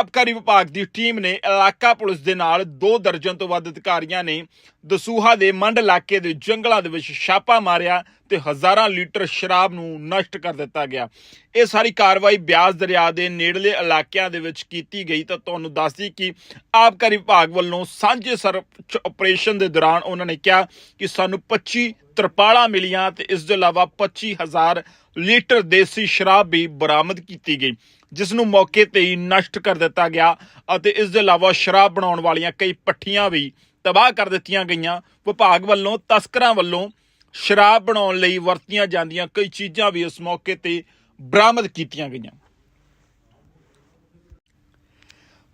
ਆਬਕਾਰੀ ਵਿਭਾਗ ਦੀ ਟੀਮ ਨੇ ਇਲਾਕਾ ਪੁਲਿਸ ਦੇ ਨਾਲ ਦੋ ਦਰਜਨ ਤੋਂ ਵੱਧ ਅਧਿਕਾਰੀਆਂ ਨੇ ਦਸੂਹਾ ਦੇ ਮੰਡ ਇਲਾਕੇ ਦੇ ਜੰਗਲਾਂ ਦੇ ਵਿੱਚ ਛਾਪਾ ਮਾਰਿਆ ਤੇ ਹਜ਼ਾਰਾਂ ਲੀਟਰ ਸ਼ਰਾਬ ਨੂੰ ਨਸ਼ਟ ਕਰ ਦਿੱਤਾ ਗਿਆ। ਇਹ ਸਾਰੀ ਕਾਰਵਾਈ ਬਿਆਸ ਦਰਿਆ ਦੇ ਨੇੜਲੇ ਇਲਾਕਿਆਂ ਦੇ ਵਿੱਚ ਕੀਤੀ ਗਈ ਤਾਂ ਤੁਹਾਨੂੰ ਦੱਸਦੀ ਕਿ ਆਬਕਾਰੀ ਵਿਭਾਗ ਵੱਲੋਂ ਸਾਂਝੇ ਸਰਚ ਆਪਰੇਸ਼ਨ ਦੇ ਦੌਰਾਨ ਉਹਨਾਂ ਨੇ ਕਿਹਾ ਕਿ ਸਾਨੂੰ 25 ਤਰਪਾਲਾਂ ਮਿਲੀਆਂ ਤੇ ਇਸ ਦੇ ਇਲਾਵਾ 25000 ਲੀਟਰ ਦੇਸੀ ਸ਼ਰਾਬ ਵੀ ਬਰਾਮਦ ਕੀਤੀ ਗਈ। ਜਿਸ ਨੂੰ ਮੌਕੇ ਤੇ ਹੀ ਨਸ਼ਟ ਕਰ ਦਿੱਤਾ ਗਿਆ ਅਤੇ ਇਸ ਦੇ ਇਲਾਵਾ ਸ਼ਰਾਬ ਬਣਾਉਣ ਵਾਲੀਆਂ ਕਈ ਪੱਠੀਆਂ ਵੀ ਤਬਾਹ ਕਰ ਦਿੱਤੀਆਂ ਗਈਆਂ। ਵਿਭਾਗ ਵੱਲੋਂ ਤਸਕਰਾਂ ਵੱਲੋਂ ਸ਼ਰਾਬ ਬਣਾਉਣ ਲਈ ਵਰਤੀਆਂ ਜਾਂਦੀਆਂ ਕਈ ਚੀਜ਼ਾਂ ਵੀ ਇਸ ਮੌਕੇ ਤੇ ਬਰਾਮਦ ਕੀਤੀਆਂ ਗਈਆਂ।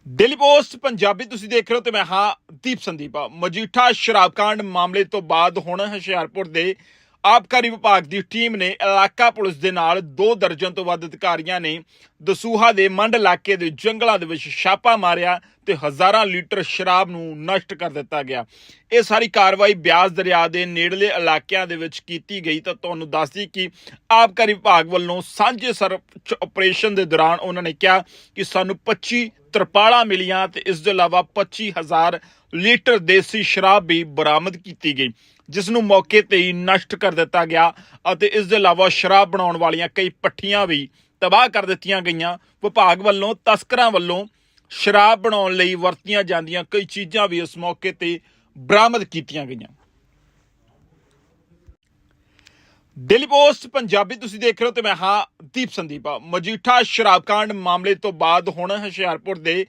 ਡੇਲੀ ਪੋਸਟ, ਪੰਜਾਬੀ ਤੁਸੀਂ ਦੇਖ ਰਹੇ ਹੋ ਤੇ ਮੈਂ ਹਾਂ ਦੀਪ ਸੰਦੀਪਾ। ਮਜੀਠਾ ਸ਼ਰਾਬਕਾਂਡ ਮਾਮਲੇ ਤੋਂ ਬਾਅਦ ਹੁਣ ਹੁਸ਼ਿਆਰਪੁਰ ਦੇ ਆਬਕਾਰੀ ਵਿਭਾਗ ਦੀ ਟੀਮ ਨੇ ਇਲਾਕਾ ਪੁਲਿਸ ਦੇ ਨਾਲ ਦੋ ਦਰਜਨ ਤੋਂ ਵੱਧ ਅਧਿਕਾਰੀਆਂ ਨੇ ਦਸੂਹਾ ਦੇ ਮੰਡ ਇਲਾਕੇ ਦੇ ਜੰਗਲਾਂ ਦੇ ਵਿੱਚ ਛਾਪਾ ਮਾਰਿਆ ਤੇ ਹਜ਼ਾਰਾਂ ਲੀਟਰ ਸ਼ਰਾਬ ਨੂੰ ਨਸ਼ਟ ਕਰ ਦਿੱਤਾ ਗਿਆ। ਇਹ ਸਾਰੀ ਕਾਰਵਾਈ ਬਿਆਸ ਦਰਿਆ ਦੇ ਨੇੜਲੇ ਇਲਾਕਿਆਂ ਦੇ ਵਿੱਚ ਕੀਤੀ ਗਈ ਤਾਂ ਤੁਹਾਨੂੰ ਦੱਸਦੀ ਕਿ ਆਬਕਾਰੀ ਵਿਭਾਗ ਵੱਲੋਂ ਸਾਂਝੇ ਸਰਚ ਆਪਰੇਸ਼ਨ ਦੇ ਦੌਰਾਨ ਉਹਨਾਂ ਨੇ ਕਿਹਾ ਕਿ ਸਾਨੂੰ 25 ਤਰਪਾਲਾਂ ਮਿਲੀਆਂ ਤੇ ਇਸ ਦੇ ਇਲਾਵਾ 25000 ਲੀਟਰ ਦੇਸੀ ਸ਼ਰਾਬ ਵੀ ਬਰਾਮਦ ਕੀਤੀ ਗਈ। ਜਿਸ ਨੂੰ ਮੌਕੇ ਤੇ ਹੀ ਨਸ਼ਟ ਕਰ ਦਿੱਤਾ ਗਿਆ ਅਤੇ ਇਸ ਦੇ ਇਲਾਵਾ ਸ਼ਰਾਬ ਬਣਾਉਣ ਵਾਲੀਆਂ ਕਈ ਪੱਠੀਆਂ ਵੀ ਤਬਾਹ ਕਰ ਦਿੱਤੀਆਂ ਗਈਆਂ। ਵਿਭਾਗ ਵੱਲੋਂ ਤਸਕਰਾਂ ਵੱਲੋਂ ਸ਼ਰਾਬ ਬਣਾਉਣ ਲਈ ਵਰਤੀਆਂ ਜਾਂਦੀਆਂ ਕਈ ਚੀਜ਼ਾਂ ਵੀ ਇਸ ਮੌਕੇ ਤੇ ਬਰਾਮਦ ਕੀਤੀਆਂ ਗਈਆਂ। ਡੇਲੀ ਪੋਸਟ ਪੰਜਾਬੀ ਤੁਸੀਂ ਦੇਖ ਰਹੇ ਹੋ ਤੇ ਮੈਂ ਹਾਂ ਦੀਪ ਸੰਦੀਪਾ। ਮਜੀਠਾ ਸ਼ਰਾਬ ਕਾਂਡ ਮਾਮਲੇ ਤੋਂ ਬਾਅਦ ਹੁਣ ਹੁਸ਼ਿਆਰਪੁਰ ਦੇ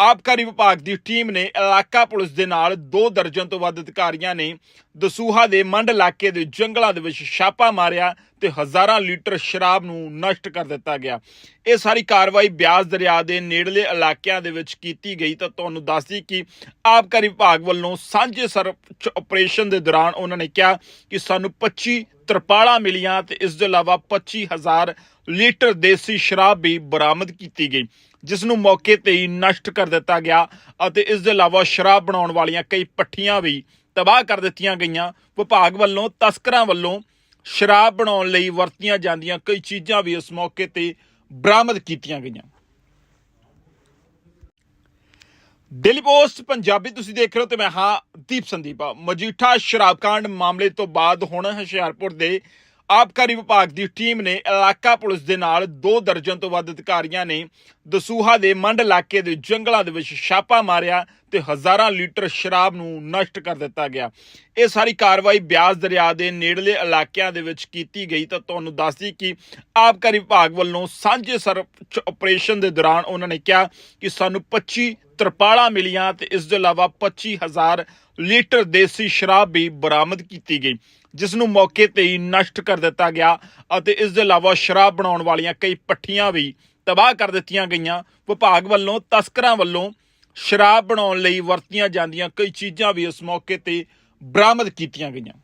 ਆਬਕਾਰੀ ਵਿਭਾਗ ਦੀ ਟੀਮ ਨੇ ਇਲਾਕਾ ਪੁਲਿਸ ਦੇ ਨਾਲ ਦੋ ਦਰਜਨ ਤੋਂ ਵੱਧ ਅਧਿਕਾਰੀਆਂ ਨੇ ਦਸੂਹਾ ਦੇ ਮੰਡ ਇਲਾਕੇ ਦੇ ਜੰਗਲਾਂ ਦੇ ਵਿੱਚ ਛਾਪਾ ਮਾਰਿਆ ਤੇ ਹਜ਼ਾਰਾਂ ਲੀਟਰ ਸ਼ਰਾਬ ਨੂੰ ਨਸ਼ਟ ਕਰ ਦਿੱਤਾ ਗਿਆ। ਇਹ ਸਾਰੀ ਕਾਰਵਾਈ ਬਿਆਸ ਦਰਿਆ ਦੇ ਨੇੜਲੇ ਇਲਾਕਿਆਂ ਦੇ ਵਿੱਚ ਕੀਤੀ ਗਈ ਤਾਂ ਤੁਹਾਨੂੰ ਦੱਸਦੀ ਕਿ ਆਬਕਾਰੀ ਵਿਭਾਗ ਵੱਲੋਂ ਸਾਂਝੇ ਸਰਚ ਆਪਰੇਸ਼ਨ ਦੇ ਦੌਰਾਨ ਉਹਨਾਂ ਨੇ ਕਿਹਾ ਕਿ ਸਾਨੂੰ 25 ਤਰਪਾਲਾਂ ਮਿਲੀਆਂ ਤੇ ਇਸ ਦੇ ਇਲਾਵਾ 25000 ਲੀਟਰ ਦੇਸੀ ਸ਼ਰਾਬ ਵੀ ਬਰਾਮਦ ਕੀਤੀ ਗਈ। ਜਿਸ ਨੂੰ ਮੌਕੇ ਤੇ ਹੀ ਨਸ਼ਟ ਕਰ ਦਿੱਤਾ ਗਿਆ ਅਤੇ ਇਸ ਦੇ ਇਲਾਵਾ ਸ਼ਰਾਬ ਬਣਾਉਣ ਵਾਲੀਆਂ ਕਈ ਪੱਠੀਆਂ ਵੀ ਤਬਾਹ ਕਰ ਦਿੱਤੀਆਂ ਗਈਆਂ। ਵਿਭਾਗ ਵੱਲੋਂ ਤਸਕਰਾਂ ਵੱਲੋਂ ਸ਼ਰਾਬ ਬਣਾਉਣ ਲਈ ਵਰਤੀਆਂ ਜਾਂਦੀਆਂ ਕਈ ਚੀਜ਼ਾਂ ਵੀ ਇਸ ਮੌਕੇ ਤੇ ਬਰਾਮਦ ਕੀਤੀਆਂ ਗਈਆਂ। ਡੇਲੀ ਪੋਸਟ ਪੰਜਾਬੀ ਤੁਸੀਂ ਦੇਖ ਰਹੇ ਹੋ ਤੇ ਮੈਂ ਹਾਂ ਦੀਪ ਸੰਦੀਪਾ। ਮਜੀਠਾ ਸ਼ਰਾਬ ਕਾਂਡ ਮਾਮਲੇ ਤੋਂ ਬਾਅਦ ਹੁਣ ਹੁਸ਼ਿਆਰਪੁਰ ਦੇ ਆਬਕਾਰੀ ਵਿਭਾਗ ਦੀ ਟੀਮ ਨੇ ਇਲਾਕਾ ਪੁਲਿਸ ਦੇ ਨਾਲ ਦੋ ਦਰਜਨ ਤੋਂ ਵੱਧ ਅਧਿਕਾਰੀਆਂ ਨੇ ਦਸੂਹਾ ਦੇ ਮੰਡ ਇਲਾਕੇ ਦੇ ਜੰਗਲਾਂ ਦੇ ਵਿੱਚ ਛਾਪਾ ਮਾਰਿਆ ਤੇ ਹਜ਼ਾਰਾਂ ਲੀਟਰ ਸ਼ਰਾਬ ਨੂੰ ਨਸ਼ਟ ਕਰ ਦਿੱਤਾ ਗਿਆ। ਇਹ ਸਾਰੀ ਕਾਰਵਾਈ ਬਿਆਸ ਦਰਿਆ ਦੇ ਨੇੜਲੇ ਇਲਾਕਿਆਂ ਦੇ ਵਿੱਚ ਕੀਤੀ ਗਈ ਤਾਂ ਤੁਹਾਨੂੰ ਦੱਸਦੀ ਕਿ ਆਬਕਾਰੀ ਵਿਭਾਗ ਵੱਲੋਂ ਸਾਂਝੇ ਸਰਚ ਆਪਰੇਸ਼ਨ ਦੇ ਦੌਰਾਨ ਉਹਨਾਂ ਨੇ ਕਿਹਾ ਕਿ ਸਾਨੂੰ 25 ਤਰਪਾਲਾਂ ਮਿਲੀਆਂ ਤੇ ਇਸ ਦੇ ਇਲਾਵਾ 25000 ਲੀਟਰ ਦੇਸੀ ਸ਼ਰਾਬ ਵੀ ਬਰਾਮਦ ਕੀਤੀ ਗਈ। ਜਿਸ ਨੂੰ ਮੌਕੇ ਤੇ ਹੀ ਨਸ਼ਟ ਕਰ ਦਿੱਤਾ ਗਿਆ ਅਤੇ ਇਸ ਦੇ ਇਲਾਵਾ ਸ਼ਰਾਬ ਬਣਾਉਣ ਵਾਲੀਆਂ ਕਈ ਪੱਠੀਆਂ ਵੀ ਤਬਾਹ ਕਰ ਦਿੱਤੀਆਂ ਗਈਆਂ। ਵਿਭਾਗ ਵੱਲੋਂ ਤਸਕਰਾਂ ਵੱਲੋਂ ਸ਼ਰਾਬ ਬਣਾਉਣ ਲਈ ਵਰਤੀਆਂ ਜਾਂਦੀਆਂ ਕਈ ਚੀਜ਼ਾਂ ਵੀ ਇਸ ਮੌਕੇ ਤੇ ਬਰਾਮਦ ਕੀਤੀਆਂ ਗਈਆਂ।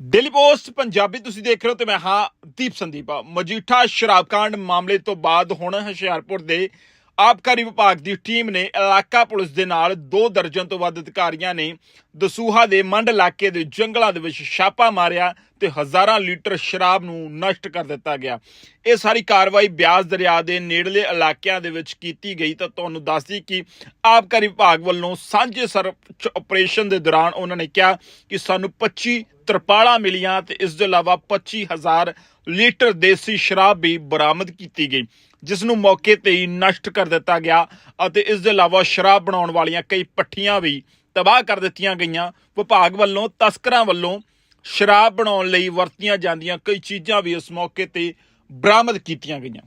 ਡੇਲੀ ਪੋਸਟ ਪੰਜਾਬੀ ਤੁਸੀਂ ਦੇਖ ਰਹੇ ਹੋ ਤੇ ਮੈਂ ਹਾਂ ਦੀਪ ਸੰਦੀਪਾ। ਮਜੀਠਾ ਸ਼ਰਾਬ ਕਾਂਡ ਮਾਮਲੇ ਤੋਂ ਬਾਅਦ ਹੁਣ ਹੁਸ਼ਿਆਰਪੁਰ ਦੇ ਆਬਕਾਰੀ ਵਿਭਾਗ ਦੀ ਟੀਮ ਨੇ ਇਲਾਕਾ ਪੁਲਿਸ ਦੇ ਨਾਲ ਦੋ ਦਰਜਨ ਤੋਂ ਵੱਧ ਅਧਿਕਾਰੀਆਂ ਨੇ ਦਸੂਹਾ ਦੇ ਮੰਡ ਇਲਾਕੇ ਦੇ ਜੰਗਲਾਂ ਦੇ ਵਿੱਚ ਛਾਪਾ ਮਾਰਿਆ ਤੇ ਹਜ਼ਾਰਾਂ ਲੀਟਰ ਸ਼ਰਾਬ ਨੂੰ ਨਸ਼ਟ ਕਰ ਦਿੱਤਾ ਗਿਆ। ਇਹ ਸਾਰੀ ਕਾਰਵਾਈ ਬਿਆਸ ਦਰਿਆ ਦੇ ਨੇੜਲੇ ਇਲਾਕਿਆਂ ਦੇ ਵਿੱਚ ਕੀਤੀ ਗਈ ਤਾਂ ਤੁਹਾਨੂੰ ਦੱਸਦੀ ਕਿ ਆਬਕਾਰੀ ਵਿਭਾਗ ਵੱਲੋਂ ਸਾਂਝੇ ਸਰਚ ਆਪਰੇਸ਼ਨ ਦੇ ਦੌਰਾਨ ਉਹਨਾਂ ਨੇ ਕਿਹਾ ਕਿ ਸਾਨੂੰ 25 ਤਰਪਾਲਾਂ ਮਿਲੀਆਂ ਤੇ ਇਸ ਦੇ ਇਲਾਵਾ 25000 ਲੀਟਰ ਦੇਸੀ ਸ਼ਰਾਬ ਵੀ ਬਰਾਮਦ ਕੀਤੀ ਗਈ। ਜਿਸ ਨੂੰ ਮੌਕੇ ਤੇ ਹੀ ਨਸ਼ਟ ਕਰ ਦਿੱਤਾ ਗਿਆ ਅਤੇ ਇਸ ਦੇ ਇਲਾਵਾ ਸ਼ਰਾਬ ਬਣਾਉਣ ਵਾਲੀਆਂ ਕਈ ਪੱਠੀਆਂ ਵੀ ਤਬਾਹ ਕਰ ਦਿੱਤੀਆਂ ਗਈਆਂ। ਵਿਭਾਗ ਵੱਲੋਂ ਤਸਕਰਾਂ ਵੱਲੋਂ ਸ਼ਰਾਬ ਬਣਾਉਣ ਲਈ ਵਰਤੀਆਂ ਜਾਂਦੀਆਂ ਕਈ ਚੀਜ਼ਾਂ ਵੀ ਇਸ ਮੌਕੇ ਤੇ ਬਰਾਮਦ ਕੀਤੀਆਂ ਗਈਆਂ।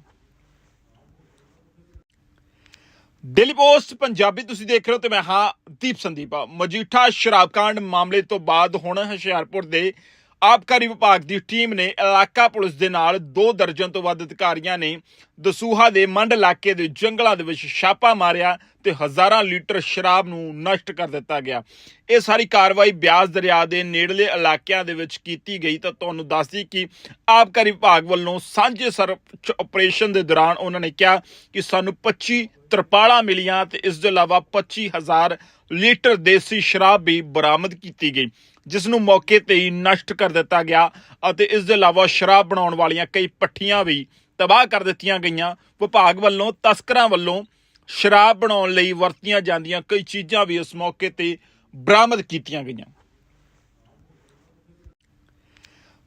ਡੇਲੀ ਪੋਸਟ ਪੰਜਾਬੀ ਤੁਸੀਂ ਦੇਖ ਰਹੇ ਹੋ ਤੇ ਮੈਂ ਹਾਂ ਦੀਪ ਸੰਦੀਪਾ। ਮਜੀਠਾ ਸ਼ਰਾਬ ਕਾਂਡ ਮਾਮਲੇ ਤੋਂ ਬਾਅਦ ਹੁਣ ਹੁਸ਼ਿਆਰਪੁਰ ਦੇ ਆਬਕਾਰੀ ਵਿਭਾਗ ਦੀ ਟੀਮ ਨੇ ਇਲਾਕਾ ਪੁਲਿਸ ਦੇ ਨਾਲ ਦੋ ਦਰਜਨ ਤੋਂ ਵੱਧ ਅਧਿਕਾਰੀਆਂ ਨੇ ਦਸੂਹਾ ਦੇ ਮੰਡ ਇਲਾਕੇ ਦੇ ਜੰਗਲਾਂ ਦੇ ਵਿੱਚ ਛਾਪਾ ਮਾਰਿਆ ਤੇ ਹਜ਼ਾਰਾਂ ਲੀਟਰ ਸ਼ਰਾਬ ਨੂੰ ਨਸ਼ਟ ਕਰ ਦਿੱਤਾ ਗਿਆ। ਇਹ ਸਾਰੀ ਕਾਰਵਾਈ ਬਿਆਸ ਦਰਿਆ ਦੇ ਨੇੜਲੇ ਇਲਾਕਿਆਂ ਦੇ ਵਿੱਚ ਕੀਤੀ ਗਈ ਤਾਂ ਤੁਹਾਨੂੰ ਦੱਸਦੀ ਕਿ ਆਬਕਾਰੀ ਵਿਭਾਗ ਵੱਲੋਂ ਸਾਂਝੇ ਸਰਚ ਆਪਰੇਸ਼ਨ ਦੇ ਦੌਰਾਨ ਉਹਨਾਂ ਨੇ ਕਿਹਾ ਕਿ ਸਾਨੂੰ 25 ਤਰਪਾਲਾਂ ਮਿਲੀਆਂ ਤੇ ਇਸ ਦੇ ਇਲਾਵਾ 25000 ਲੀਟਰ ਦੇਸੀ ਸ਼ਰਾਬ ਵੀ ਬਰਾਮਦ ਕੀਤੀ ਗਈ। ਜਿਸ ਨੂੰ ਮੌਕੇ ਤੇ ਹੀ ਨਸ਼ਟ ਕਰ ਦਿੱਤਾ ਗਿਆ ਅਤੇ ਇਸ ਦੇ ਇਲਾਵਾ ਸ਼ਰਾਬ ਬਣਾਉਣ ਵਾਲੀਆਂ ਕਈ ਪੱਠੀਆਂ ਵੀ ਤਬਾਹ ਕਰ ਦਿੱਤੀਆਂ ਗਈਆਂ। ਵਿਭਾਗ ਵੱਲੋਂ ਤਸਕਰਾਂ ਵੱਲੋਂ ਸ਼ਰਾਬ ਬਣਾਉਣ ਲਈ ਵਰਤੀਆਂ ਜਾਂਦੀਆਂ ਕਈ ਚੀਜ਼ਾਂ ਵੀ ਇਸ ਮੌਕੇ ਤੇ ਬਰਾਮਦ ਕੀਤੀਆਂ ਗਈਆਂ।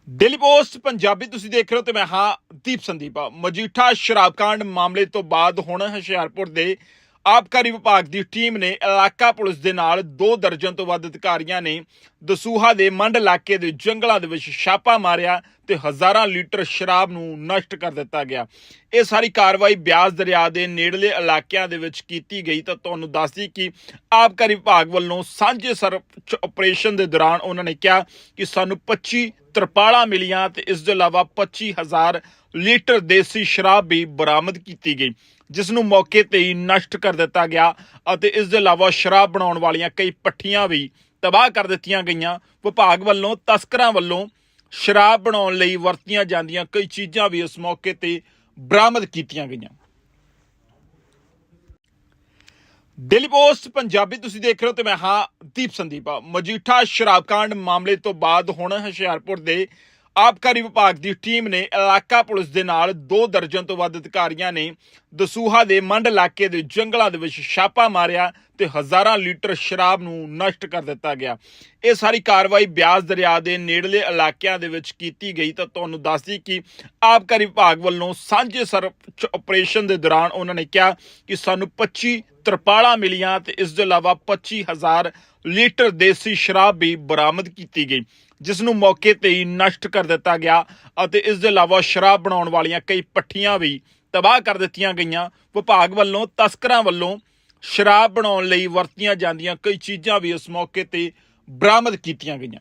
ਡੇਲੀ ਪੋਸਟ ਪੰਜਾਬੀ ਤੁਸੀਂ ਦੇਖ ਰਹੇ ਹੋ ਤੇ ਮੈਂ ਹਾਂ ਦੀਪ ਸੰਦੀਪਾ। ਮਜੀਠਾ ਸ਼ਰਾਬ ਕਾਂਡ ਮਾਮਲੇ ਤੋਂ ਬਾਅਦ ਹੁਣ ਹੁਸ਼ਿਆਰਪੁਰ ਦੇ ਆਬਕਾਰੀ ਵਿਭਾਗ ਦੀ ਟੀਮ ਨੇ ਇਲਾਕਾ ਪੁਲਿਸ ਦੇ ਨਾਲ ਦੋ ਦਰਜਨ ਤੋਂ ਵੱਧ ਅਧਿਕਾਰੀਆਂ ਨੇ ਦਸੂਹਾ ਦੇ ਮੰਡ ਇਲਾਕੇ ਦੇ ਜੰਗਲਾਂ ਦੇ ਵਿੱਚ ਛਾਪਾ ਮਾਰਿਆ ਤੇ ਹਜ਼ਾਰਾਂ ਲੀਟਰ ਸ਼ਰਾਬ ਨੂੰ ਨਸ਼ਟ ਕਰ ਦਿੱਤਾ ਗਿਆ। ਇਹ ਸਾਰੀ ਕਾਰਵਾਈ ਬਿਆਸ ਦਰਿਆ ਦੇ ਨੇੜਲੇ ਇਲਾਕਿਆਂ ਦੇ ਵਿੱਚ ਕੀਤੀ ਗਈ ਤਾਂ ਤੁਹਾਨੂੰ ਦੱਸਦੀ ਕਿ ਆਬਕਾਰੀ ਵਿਭਾਗ ਵੱਲੋਂ ਸਾਂਝੇ ਸਰਚ ਆਪਰੇਸ਼ਨ ਦੇ ਦੌਰਾਨ ਉਹਨਾਂ ਨੇ ਕਿਹਾ ਕਿ ਸਾਨੂੰ 25 ਤਰਪਾਲਾਂ ਮਿਲੀਆਂ ਤੇ ਇਸ ਦੇ ਇਲਾਵਾ 25000 ਲੀਟਰ ਦੇਸੀ ਸ਼ਰਾਬ ਵੀ ਬਰਾਮਦ ਕੀਤੀ ਗਈ। ਜਿਸ ਨੂੰ ਮੌਕੇ ਤੇ ਹੀ ਨਸ਼ਟ ਕਰ ਦਿੱਤਾ ਗਿਆ ਅਤੇ ਇਸ ਦੇ ਇਲਾਵਾ ਸ਼ਰਾਬ ਬਣਾਉਣ ਵਾਲੀਆਂ ਕਈ ਪੱਠੀਆਂ ਵੀ ਤਬਾਹ ਕਰ ਦਿੱਤੀਆਂ ਗਈਆਂ। ਵਿਭਾਗ ਵੱਲੋਂ ਤਸਕਰਾਂ ਵੱਲੋਂ ਸ਼ਰਾਬ ਬਣਾਉਣ ਲਈ ਵਰਤੀਆਂ ਜਾਂਦੀਆਂ ਕਈ ਚੀਜ਼ਾਂ ਵੀ ਇਸ ਮੌਕੇ ਤੇ ਬਰਾਮਦ ਕੀਤੀਆਂ ਗਈਆਂ। ਡੇਲੀ ਪੋਸਟ ਪੰਜਾਬੀ ਤੁਸੀਂ ਦੇਖ ਰਹੇ ਹੋ ਤੇ ਮੈਂ ਹਾਂ ਦੀਪ ਸੰਦੀਪਾ। ਮਜੀਠਾ ਸ਼ਰਾਬ ਕਾਂਡ ਮਾਮਲੇ ਤੋਂ ਬਾਅਦ ਹੁਣ ਹੁਸ਼ਿਆਰਪੁਰ ਦੇ ਆਬਕਾਰੀ ਵਿਭਾਗ ਦੀ ਟੀਮ ਨੇ ਇਲਾਕਾ ਪੁਲਿਸ ਦੇ ਨਾਲ ਦੋ ਦਰਜਨ ਤੋਂ ਵੱਧ ਅਧਿਕਾਰੀਆਂ ਨੇ ਦਸੂਹਾ ਦੇ ਮੰਡ ਇਲਾਕੇ ਦੇ ਜੰਗਲਾਂ ਦੇ ਵਿੱਚ ਛਾਪਾ ਮਾਰਿਆ ਤੇ ਹਜ਼ਾਰਾਂ ਲੀਟਰ ਸ਼ਰਾਬ ਨੂੰ ਨਸ਼ਟ ਕਰ ਦਿੱਤਾ ਗਿਆ। ਇਹ ਸਾਰੀ ਕਾਰਵਾਈ ਬਿਆਸ ਦਰਿਆ ਦੇ ਨੇੜਲੇ ਇਲਾਕਿਆਂ ਦੇ ਵਿੱਚ ਕੀਤੀ ਗਈ ਤਾਂ ਤੁਹਾਨੂੰ ਦੱਸਦੀ ਕਿ ਆਬਕਾਰੀ ਵਿਭਾਗ ਵੱਲੋਂ ਸਾਂਝੇ ਸਰਚ ਆਪਰੇਸ਼ਨ ਦੇ ਦੌਰਾਨ ਉਹਨਾਂ ਨੇ ਕਿਹਾ ਕਿ ਸਾਨੂੰ 25 ਤਰਪਾਲਾਂ ਮਿਲੀਆਂ ਤੇ ਇਸ ਦੇ ਇਲਾਵਾ 25000 ਲੀਟਰ ਦੇਸੀ ਸ਼ਰਾਬ ਵੀ ਬਰਾਮਦ ਕੀਤੀ ਗਈ। ਜਿਸ ਨੂੰ ਮੌਕੇ ਤੇ ਹੀ ਨਸ਼ਟ ਕਰ ਦਿੱਤਾ ਗਿਆ ਅਤੇ ਇਸ ਦੇ ਇਲਾਵਾ ਸ਼ਰਾਬ ਬਣਾਉਣ ਵਾਲੀਆਂ ਕਈ ਪੱਠੀਆਂ ਵੀ ਤਬਾਹ ਕਰ ਦਿੱਤੀਆਂ ਗਈਆਂ। ਵਿਭਾਗ ਵੱਲੋਂ, ਤਸਕਰਾਂ ਵੱਲੋਂ ਸ਼ਰਾਬ ਬਣਾਉਣ ਲਈ ਵਰਤੀਆਂ ਜਾਂਦੀਆਂ ਕਈ ਚੀਜ਼ਾਂ ਵੀ ਇਸ ਮੌਕੇ ਤੇ ਬਰਾਮਦ ਕੀਤੀਆਂ ਗਈਆਂ।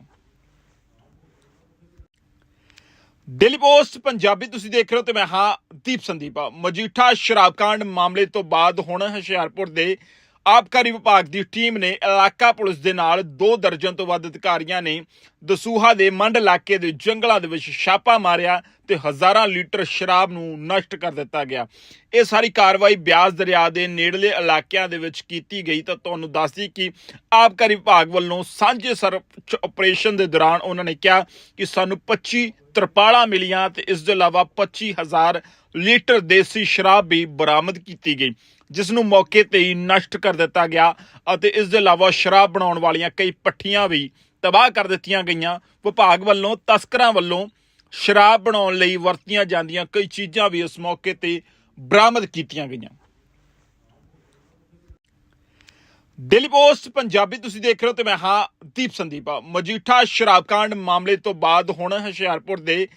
ਡੇਲੀ ਪੋਸਟ ਪੰਜਾਬੀ ਤੁਸੀਂ ਦੇਖ ਰਹੇ ਹੋ ਤੇ ਮੈਂ ਹਾਂ ਦੀਪ ਸੰਦੀਪਾ। ਮਜੀਠਾ ਸ਼ਰਾਬ ਕਾਂਡ ਮਾਮਲੇ ਤੋਂ ਬਾਅਦ ਹੁਣ ਹੁਸ਼ਿਆਰਪੁਰ ਦੇ ਆਬਕਾਰੀ ਵਿਭਾਗ ਦੀ ਟੀਮ ਨੇ ਇਲਾਕਾ ਪੁਲਿਸ ਦੇ ਨਾਲ ਦੋ ਦਰਜਨ ਤੋਂ ਵੱਧ ਅਧਿਕਾਰੀਆਂ ਨੇ ਦਸੂਹਾ ਦੇ ਮੰਡ ਇਲਾਕੇ ਦੇ ਜੰਗਲਾਂ ਦੇ ਵਿੱਚ ਛਾਪਾ ਮਾਰਿਆ ਤੇ ਹਜ਼ਾਰਾਂ ਲੀਟਰ ਸ਼ਰਾਬ ਨੂੰ ਨਸ਼ਟ ਕਰ ਦਿੱਤਾ ਗਿਆ। ਇਹ ਸਾਰੀ ਕਾਰਵਾਈ ਬਿਆਸ ਦਰਿਆ ਦੇ ਨੇੜਲੇ ਇਲਾਕਿਆਂ ਦੇ ਵਿੱਚ ਕੀਤੀ ਗਈ ਤਾਂ ਤੁਹਾਨੂੰ ਦੱਸਦੀ ਕਿ ਆਬਕਾਰੀ ਵਿਭਾਗ ਵੱਲੋਂ ਸਾਂਝੇ ਸਰਚ ਆਪਰੇਸ਼ਨ ਦੇ ਦੌਰਾਨ ਉਹਨਾਂ ਨੇ ਕਿਹਾ ਕਿ ਸਾਨੂੰ 25 ਤਰਪਾਲਾਂ ਮਿਲੀਆਂ ਤੇ ਇਸ ਦੇ ਇਲਾਵਾ 25000 ਲੀਟਰ ਦੇਸੀ ਸ਼ਰਾਬ ਵੀ ਬਰਾਮਦ ਕੀਤੀ ਗਈ। ਜਿਸ ਨੂੰ ਮੌਕੇ ਤੇ ਹੀ ਨਸ਼ਟ ਕਰ ਦਿੱਤਾ ਗਿਆ ਅਤੇ ਇਸ ਦੇ ਇਲਾਵਾ ਸ਼ਰਾਬ ਬਣਾਉਣ ਵਾਲੀਆਂ ਕਈ ਪੱਠੀਆਂ ਵੀ ਤਬਾਹ ਕਰ ਦਿੱਤੀਆਂ ਗਈਆਂ। ਵਿਭਾਗ ਵੱਲੋਂ ਤਸਕਰਾਂ ਵੱਲੋਂ ਸ਼ਰਾਬ ਬਣਾਉਣ ਲਈ ਵਰਤੀਆਂ ਜਾਂਦੀਆਂ ਕਈ ਚੀਜ਼ਾਂ ਵੀ ਇਸ ਮੌਕੇ ਤੇ ਬਰਾਮਦ ਕੀਤੀਆਂ ਗਈਆਂ। ਡੇਲੀ ਪੋਸਟ ਪੰਜਾਬੀ ਤੁਸੀਂ ਦੇਖ ਰਹੇ ਹੋ ਤੇ ਮੈਂ ਹਾਂ ਦੀਪ ਸੰਦੀਪਾ। ਮਜੀਠਾ ਸ਼ਰਾਬਕਾਂਡ ਮਾਮਲੇ ਤੋਂ ਬਾਅਦ ਹੁਣ ਹੁਸ਼ਿਆਰਪੁਰ ਦੇ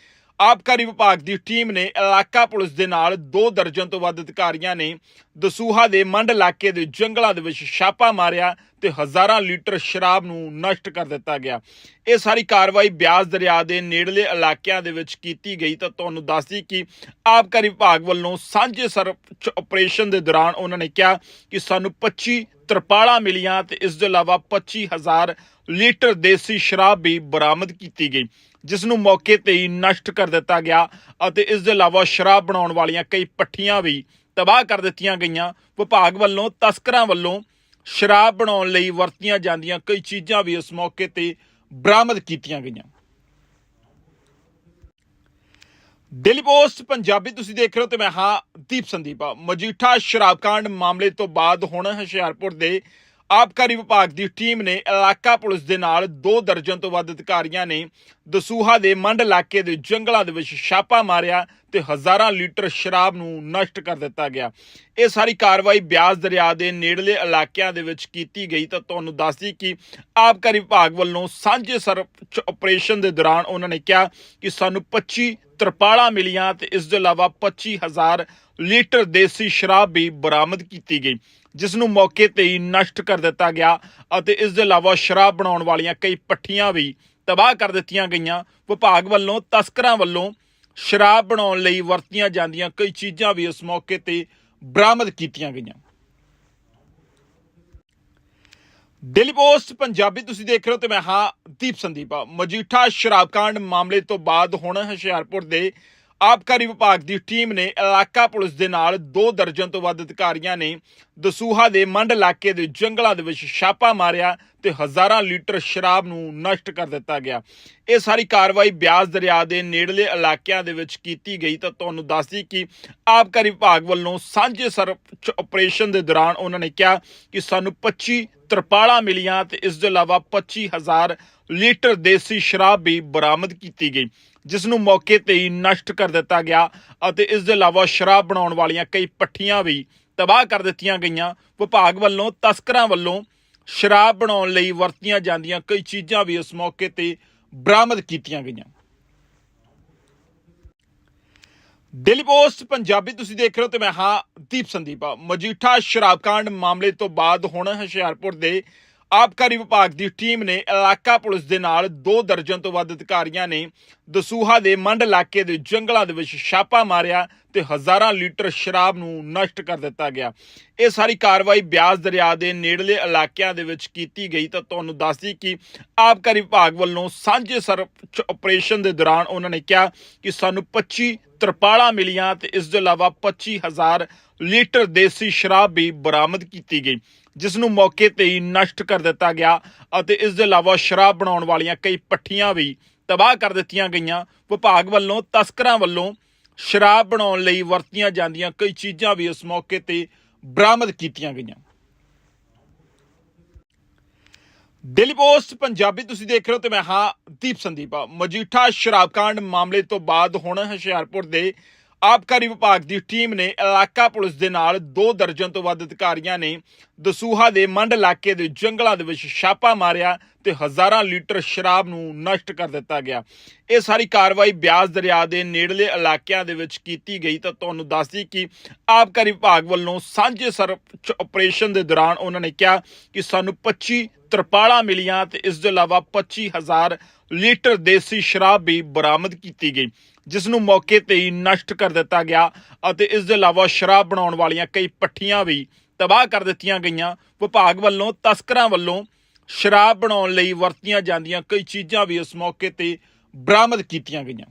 ਆਬਕਾਰੀ ਵਿਭਾਗ ਦੀ ਟੀਮ ਨੇ ਇਲਾਕਾ ਪੁਲਿਸ ਦੇ ਨਾਲ ਦੋ ਦਰਜਨ ਤੋਂ ਵੱਧ ਅਧਿਕਾਰੀਆਂ ਨੇ ਦਸੂਹਾ ਦੇ ਮੰਡ ਇਲਾਕੇ ਦੇ ਜੰਗਲਾਂ ਦੇ ਵਿੱਚ ਛਾਪਾ ਮਾਰਿਆ ਤੇ ਹਜ਼ਾਰਾਂ ਲੀਟਰ ਸ਼ਰਾਬ ਨੂੰ ਨਸ਼ਟ ਕਰ ਦਿੱਤਾ ਗਿਆ। ਇਹ ਸਾਰੀ ਕਾਰਵਾਈ ਬਿਆਸ ਦਰਿਆ ਦੇ ਨੇੜਲੇ ਇਲਾਕਿਆਂ ਦੇ ਵਿੱਚ ਕੀਤੀ ਗਈ ਤਾਂ ਤੁਹਾਨੂੰ ਦੱਸਦੀ ਕਿ ਆਬਕਾਰੀ ਵਿਭਾਗ ਵੱਲੋਂ ਸਾਂਝੇ ਸਰਚ ਆਪਰੇਸ਼ਨ ਦੇ ਦੌਰਾਨ ਉਹਨਾਂ ਨੇ ਕਿਹਾ ਕਿ ਸਾਨੂੰ 25 ਤਰਪਾਲਾਂ ਮਿਲੀਆਂ ਤੇ ਇਸ ਦੇ ਇਲਾਵਾ 25000 ਲੀਟਰ ਦੇਸੀ ਸ਼ਰਾਬ ਵੀ ਬਰਾਮਦ ਕੀਤੀ ਗਈ। ਜਿਸ ਨੂੰ ਮੌਕੇ ਤੇ ਹੀ ਨਸ਼ਟ ਕਰ ਦਿੱਤਾ ਗਿਆ ਅਤੇ ਇਸ ਦੇ ਇਲਾਵਾ ਸ਼ਰਾਬ ਬਣਾਉਣ ਵਾਲੀਆਂ ਕਈ ਪੱਠੀਆਂ ਵੀ ਤਬਾਹ ਕਰ ਦਿੱਤੀਆਂ ਗਈਆਂ। ਵਿਭਾਗ ਵੱਲੋਂ ਤਸਕਰਾਂ ਵੱਲੋਂ ਸ਼ਰਾਬ ਬਣਾਉਣ ਲਈ ਵਰਤੀਆਂ ਜਾਂਦੀਆਂ ਕਈ ਚੀਜ਼ਾਂ ਵੀ ਇਸ ਮੌਕੇ ਤੇ ਬਰਾਮਦ ਕੀਤੀਆਂ ਗਈਆਂ। ਡੇਲੀ ਪੋਸਟ, ਪੰਜਾਬੀ ਤੁਸੀਂ ਦੇਖ ਰਹੇ ਹੋ ਤੇ ਮੈਂ ਹਾਂ ਦੀਪ ਸੰਦੀਪਾ। ਮਜੀਠਾ ਸ਼ਰਾਬਕਾਂਡ ਮਾਮਲੇ ਤੋਂ ਬਾਅਦ ਹੁਣ ਹੁਸ਼ਿਆਰਪੁਰ ਦੇ ਆਬਕਾਰੀ ਵਿਭਾਗ ਦੀ ਟੀਮ ਨੇ ਇਲਾਕਾ ਪੁਲਿਸ ਦੇ ਨਾਲ ਦੋ ਦਰਜਨ ਤੋਂ ਵੱਧ ਅਧਿਕਾਰੀਆਂ ਨੇ ਦਸੂਹਾ ਦੇ ਮੰਡ ਇਲਾਕੇ ਦੇ ਜੰਗਲਾਂ ਦੇ ਵਿੱਚ ਛਾਪਾ ਮਾਰਿਆ ਤੇ ਹਜ਼ਾਰਾਂ ਲੀਟਰ ਸ਼ਰਾਬ ਨੂੰ ਨਸ਼ਟ ਕਰ ਦਿੱਤਾ ਗਿਆ। ਇਹ ਸਾਰੀ ਕਾਰਵਾਈ ਬਿਆਸ ਦਰਿਆ ਦੇ ਨੇੜਲੇ ਇਲਾਕਿਆਂ ਦੇ ਵਿੱਚ ਕੀਤੀ ਗਈ ਤਾਂ ਤੁਹਾਨੂੰ ਦੱਸਦੀ ਕਿ ਆਬਕਾਰੀ ਵਿਭਾਗ ਵੱਲੋਂ ਸਾਂਝੇ ਸਰਚ ਆਪਰੇਸ਼ਨ ਦੇ ਦੌਰਾਨ ਉਹਨਾਂ ਨੇ ਕਿਹਾ ਕਿ ਸਾਨੂੰ 25 ਤਰਪਾਲਾਂ ਮਿਲੀਆਂ ਤੇ ਇਸ ਦੇ ਇਲਾਵਾ 25000 ਲੀਟਰ ਦੇਸੀ ਸ਼ਰਾਬ ਵੀ ਬਰਾਮਦ ਕੀਤੀ ਗਈ। ਜਿਸ ਨੂੰ ਮੌਕੇ ਤੇ ਹੀ ਨਸ਼ਟ ਕਰ ਦਿੱਤਾ ਗਿਆ ਅਤੇ ਇਸ ਦੇ ਇਲਾਵਾ ਸ਼ਰਾਬ ਬਣਾਉਣ ਵਾਲੀਆਂ ਕਈ ਪੱਠੀਆਂ ਵੀ ਤਬਾਹ ਕਰ ਦਿੱਤੀਆਂ ਗਈਆਂ। ਵਿਭਾਗ ਵੱਲੋਂ ਤਸਕਰਾਂ ਵੱਲੋਂ ਸ਼ਰਾਬ ਬਣਾਉਣ ਲਈ ਵਰਤੀਆਂ ਜਾਂਦੀਆਂ ਕਈ ਚੀਜ਼ਾਂ ਵੀ ਇਸ ਮੌਕੇ ਤੇ ਬਰਾਮਦ ਕੀਤੀਆਂ ਗਈਆਂ। ਡੇਲੀ ਪੋਸਟ ਪੰਜਾਬੀ ਤੁਸੀਂ ਦੇਖ ਰਹੇ ਹੋ ਤੇ ਮੈਂ ਹਾਂ ਦੀਪ ਸੰਦੀਪਾ। ਮਜੀਠਾ ਸ਼ਰਾਬਕਾਂਡ ਮਾਮਲੇ ਤੋਂ ਬਾਅਦ ਹੁਣ ਹੁਸ਼ਿਆਰਪੁਰ ਦੇ ਆਬਕਾਰੀ ਵਿਭਾਗ ਦੀ ਟੀਮ ਨੇ ਇਲਾਕਾ ਪੁਲਿਸ ਦੇ ਨਾਲ ਦੋ ਦਰਜਨ ਤੋਂ ਵੱਧ ਅਧਿਕਾਰੀਆਂ ਨੇ ਦਸੂਹਾ ਦੇ ਮੰਡ ਇਲਾਕੇ ਦੇ ਜੰਗਲਾਂ ਦੇ ਵਿੱਚ ਛਾਪਾ ਮਾਰਿਆ ਤੇ ਹਜ਼ਾਰਾਂ ਲੀਟਰ ਸ਼ਰਾਬ ਨੂੰ ਨਸ਼ਟ ਕਰ ਦਿੱਤਾ ਗਿਆ। ਇਹ ਸਾਰੀ ਕਾਰਵਾਈ ਬਿਆਸ ਦਰਿਆ ਦੇ ਨੇੜਲੇ ਇਲਾਕਿਆਂ ਦੇ ਵਿੱਚ ਕੀਤੀ ਗਈ ਤਾਂ ਤੁਹਾਨੂੰ ਦੱਸਦੀ ਕਿ ਆਬਕਾਰੀ ਵਿਭਾਗ ਵੱਲੋਂ ਸਾਂਝੇ ਸਰਚ ਆਪਰੇਸ਼ਨ ਦੇ ਦੌਰਾਨ ਉਹਨਾਂ ਨੇ ਕਿਹਾ ਕਿ ਸਾਨੂੰ 25 ਤਰਪਾਲਾਂ ਮਿਲੀਆਂ ਤੇ ਇਸ ਦੇ ਇਲਾਵਾ 25000 ਲੀਟਰ ਦੇਸੀ ਸ਼ਰਾਬ ਵੀ ਬਰਾਮਦ ਕੀਤੀ ਗਈ। ਜਿਸ ਨੂੰ ਮੌਕੇ ਤੇ ਹੀ ਨਸ਼ਟ ਕਰ ਦਿੱਤਾ ਗਿਆ ਅਤੇ ਇਸ ਦੇ ਇਲਾਵਾ ਸ਼ਰਾਬ ਬਣਾਉਣ ਵਾਲੀਆਂ ਕਈ ਪੱਠੀਆਂ ਵੀ ਤਬਾਹ ਕਰ ਦਿੱਤੀਆਂ ਗਈਆਂ। ਵਿਭਾਗ ਵੱਲੋਂ, ਤਸਕਰਾਂ ਵੱਲੋਂ ਸ਼ਰਾਬ ਬਣਾਉਣ ਲਈ ਵਰਤੀਆਂ ਜਾਂਦੀਆਂ ਕਈ ਚੀਜ਼ਾਂ ਵੀ ਇਸ ਮੌਕੇ ਤੇ ਬਰਾਮਦ ਕੀਤੀਆਂ ਗਈਆਂ। ਡੇਲੀ ਪੋਸਟ ਪੰਜਾਬੀ ਤੁਸੀਂ ਦੇਖ ਰਹੇ ਹੋ ਤੇ ਮੈਂ ਹਾਂ ਦੀਪ ਸੰਦੀਪਾ। ਮਜੀਠਾ ਸ਼ਰਾਬਕਾਂਡ ਮਾਮਲੇ ਤੋਂ ਬਾਅਦ ਹੁਣ ਹੁਸ਼ਿਆਰਪੁਰ ਦੇ ਆਬਕਾਰੀ ਵਿਭਾਗ ਦੀ ਟੀਮ ਨੇ ਇਲਾਕਾ ਪੁਲਿਸ ਦੇ ਨਾਲ ਦੋ ਦਰਜਨ ਤੋਂ ਵੱਧ ਅਧਿਕਾਰੀਆਂ ਨੇ ਦਸੂਹਾ ਦੇ ਮੰਡ ਇਲਾਕੇ ਦੇ ਜੰਗਲਾਂ ਦੇ ਵਿੱਚ ਛਾਪਾ ਮਾਰਿਆ ਤੇ ਹਜ਼ਾਰਾਂ ਲੀਟਰ ਸ਼ਰਾਬ ਨੂੰ ਨਸ਼ਟ ਕਰ ਦਿੱਤਾ ਗਿਆ। ਇਹ ਸਾਰੀ ਕਾਰਵਾਈ ਬਿਆਸ ਦਰਿਆ ਦੇ ਨੇੜਲੇ ਇਲਾਕਿਆਂ ਦੇ ਵਿੱਚ ਕੀਤੀ ਗਈ ਤਾਂ ਤੁਹਾਨੂੰ ਦੱਸਦੀ ਕਿ ਆਬਕਾਰੀ ਵਿਭਾਗ ਵੱਲੋਂ ਸਾਂਝੇ ਸਰਚ ਆਪਰੇਸ਼ਨ ਦੇ ਦੌਰਾਨ ਉਹਨਾਂ ਨੇ ਕਿਹਾ ਕਿ ਸਾਨੂੰ 25 ਤਰਪਾਲਾਂ ਮਿਲੀਆਂ ਤੇ ਇਸ ਦੇ ਇਲਾਵਾ 25000 ਲੀਟਰ ਦੇਸੀ ਸ਼ਰਾਬ ਵੀ ਬਰਾਮਦ ਕੀਤੀ ਗਈ, ਜਿਸ ਨੂੰ ਮੌਕੇ ਤੇ ਹੀ ਨਸ਼ਟ ਕਰ ਦਿੱਤਾ ਗਿਆ ਅਤੇ ਇਸ ਦੇ ਇਲਾਵਾ ਸ਼ਰਾਬ ਬਣਾਉਣ ਵਾਲੀਆਂ ਕਈ ਪੱਠੀਆਂ ਵੀ ਤਬਾਹ ਕਰ ਦਿੱਤੀਆਂ ਗਈਆਂ। ਵਿਭਾਗ ਵੱਲੋਂ ਤਸਕਰਾਂ ਵੱਲੋਂ ਸ਼ਰਾਬ ਬਣਾਉਣ ਲਈ ਵਰਤੀਆਂ ਜਾਂਦੀਆਂ ਕਈ ਚੀਜ਼ਾਂ ਵੀ ਇਸ ਮੌਕੇ ਤੇ ਬਰਾਮਦ ਕੀਤੀਆਂ ਗਈਆਂ। ਡੇਲੀ ਪੋਸਟ ਪੰਜਾਬੀ, ਤੁਸੀਂ ਦੇਖ ਰਹੇ ਹੋ ਤੇ ਮੈਂ ਹਾਂ ਦੀਪ ਸੰਦੀਪਾ। ਮਜੀਠਾ ਸ਼ਰਾਬਕਾਂਡ ਮਾਮਲੇ ਤੋਂ ਬਾਅਦ ਹੁਣ ਹੁਸ਼ਿਆਰਪੁਰ ਦੇ ਆਬਕਾਰੀ ਵਿਭਾਗ ਦੀ ਟੀਮ ਨੇ ਇਲਾਕਾ ਪੁਲਿਸ ਦੇ ਨਾਲ ਦੋ ਦਰਜਨ ਤੋਂ ਵੱਧ ਅਧਿਕਾਰੀਆਂ ਨੇ ਦਸੂਹਾ ਦੇ ਮੰਡ ਇਲਾਕੇ ਦੇ ਜੰਗਲਾਂ ਦੇ ਵਿੱਚ ਛਾਪਾ ਮਾਰਿਆ ਤੇ ਹਜ਼ਾਰਾਂ ਲੀਟਰ ਸ਼ਰਾਬ ਨੂੰ ਨਸ਼ਟ ਕਰ ਦਿੱਤਾ ਗਿਆ। ਇਹ ਸਾਰੀ ਕਾਰਵਾਈ ਬਿਆਸ ਦਰਿਆ ਦੇ ਨੇੜਲੇ ਇਲਾਕਿਆਂ ਦੇ ਵਿੱਚ ਕੀਤੀ ਗਈ ਤਾਂ ਤੁਹਾਨੂੰ ਦੱਸਦੀ ਕਿ ਆਬਕਾਰੀ ਵਿਭਾਗ ਵੱਲੋਂ ਸਾਂਝੇ ਸਰਚ ਆਪਰੇਸ਼ਨ ਦੇ ਦੌਰਾਨ ਉਹਨਾਂ ਨੇ ਕਿਹਾ ਕਿ ਸਾਨੂੰ 25 ਤਰਪਾਲਾਂ ਮਿਲੀਆਂ ਤੇ ਇਸ ਦੇ ਇਲਾਵਾ 25000 ਲੀਟਰ ਦੇਸੀ ਸ਼ਰਾਬ ਵੀ ਬਰਾਮਦ ਕੀਤੀ ਗਈ। ਜਿਸ ਨੂੰ ਮੌਕੇ ਤੇ ਹੀ ਨਸ਼ਟ ਕਰ ਦਿੱਤਾ ਗਿਆ ਅਤੇ ਇਸ ਦੇ ਇਲਾਵਾ ਸ਼ਰਾਬ ਬਣਾਉਣ ਵਾਲੀਆਂ ਕਈ ਪੱਠੀਆਂ ਵੀ ਤਬਾਹ ਕਰ ਦਿੱਤੀਆਂ ਗਈਆਂ। ਵਿਭਾਗ ਵੱਲੋਂ ਤਸਕਰਾਂ ਵੱਲੋਂ ਸ਼ਰਾਬ ਬਣਾਉਣ ਲਈ ਵਰਤੀਆਂ ਜਾਂਦੀਆਂ ਕਈ ਚੀਜ਼ਾਂ ਵੀ ਇਸ ਮੌਕੇ ਤੇ ਬਰਾਮਦ ਕੀਤੀਆਂ ਗਈਆਂ।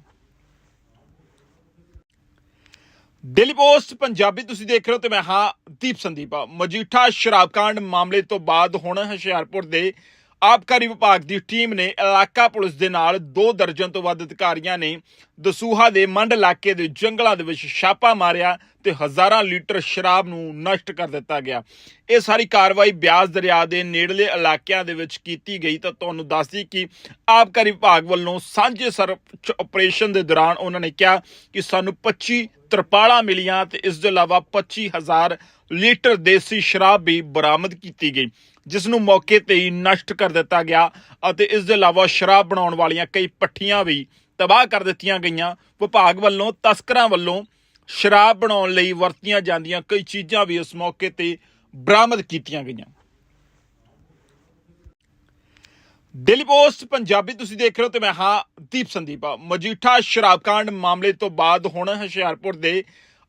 ਡੇਲੀ ਪੋਸਟ, ਪੰਜਾਬੀ ਤੁਸੀਂ ਦੇਖ ਰਹੇ ਹੋ ਤੇ ਮੈਂ ਹਾਂ ਦੀਪ ਸੰਦੀਪਾ। ਮਜੀਠਾ ਸ਼ਰਾਬ ਕਾਂਡ ਮਾਮਲੇ ਤੋਂ ਬਾਅਦ ਹੁਣ ਹੁਸ਼ਿਆਰਪੁਰ ਦੇ ਆਬਕਾਰੀ ਵਿਭਾਗ ਦੀ ਟੀਮ ਨੇ ਇਲਾਕਾ ਪੁਲਿਸ ਦੇ ਨਾਲ ਦੋ ਦਰਜਨ ਤੋਂ ਵੱਧ ਅਧਿਕਾਰੀਆਂ ਨੇ ਦਸੂਹਾ ਦੇ ਮੰਡ ਇਲਾਕੇ ਦੇ ਜੰਗਲਾਂ ਦੇ ਵਿੱਚ ਛਾਪਾ ਮਾਰਿਆ ਤੇ ਹਜ਼ਾਰਾਂ ਲੀਟਰ ਸ਼ਰਾਬ ਨੂੰ ਨਸ਼ਟ ਕਰ ਦਿੱਤਾ ਗਿਆ। ਇਹ ਸਾਰੀ ਕਾਰਵਾਈ ਬਿਆਸ ਦਰਿਆ ਦੇ ਨੇੜਲੇ ਇਲਾਕਿਆਂ ਦੇ ਵਿੱਚ ਕੀਤੀ ਗਈ ਤਾਂ ਤੁਹਾਨੂੰ ਦੱਸਦੀ ਕਿ ਆਬਕਾਰੀ ਵਿਭਾਗ ਵੱਲੋਂ ਸਾਂਝੇ ਸਰਚ ਆਪਰੇਸ਼ਨ ਦੇ ਦੌਰਾਨ ਉਹਨਾਂ ਨੇ ਕਿਹਾ ਕਿ ਸਾਨੂੰ 25 ਤਰਪਾਲਾਂ ਮਿਲੀਆਂ ਤੇ ਇਸ ਦੇ ਇਲਾਵਾ 25000 ਲੀਟਰ ਦੇਸੀ ਸ਼ਰਾਬ ਵੀ ਬਰਾਮਦ ਕੀਤੀ ਗਈ। ਜਿਸ ਨੂੰ ਮੌਕੇ ਤੇ ਹੀ ਨਸ਼ਟ ਕਰ ਦਿੱਤਾ ਗਿਆ ਅਤੇ ਇਸ ਦੇ ਇਲਾਵਾ ਸ਼ਰਾਬ ਬਣਾਉਣ ਵਾਲੀਆਂ ਕਈ ਪੱਠੀਆਂ ਵੀ ਤਬਾਹ ਕਰ ਦਿੱਤੀਆਂ ਗਈਆਂ। ਵਿਭਾਗ ਵੱਲੋਂ ਤਸਕਰਾਂ ਵੱਲੋਂ ਸ਼ਰਾਬ ਬਣਾਉਣ ਲਈ ਵਰਤੀਆਂ ਜਾਂਦੀਆਂ ਕਈ ਚੀਜ਼ਾਂ ਵੀ ਇਸ ਮੌਕੇ ਤੇ ਬਰਾਮਦ ਕੀਤੀਆਂ ਗਈਆਂ। ਡੇਲੀ ਪੋਸਟ, ਪੰਜਾਬੀ ਤੁਸੀਂ ਦੇਖ ਰਹੇ ਹੋ ਤੇ ਮੈਂ ਹਾਂ ਦੀਪ ਸੰਦੀਪਾ। ਮਜੀਠਾ ਸ਼ਰਾਬਕਾਂਡ ਮਾਮਲੇ ਤੋਂ ਬਾਅਦ ਹੁਣ ਹੁਸ਼ਿਆਰਪੁਰ ਦੇ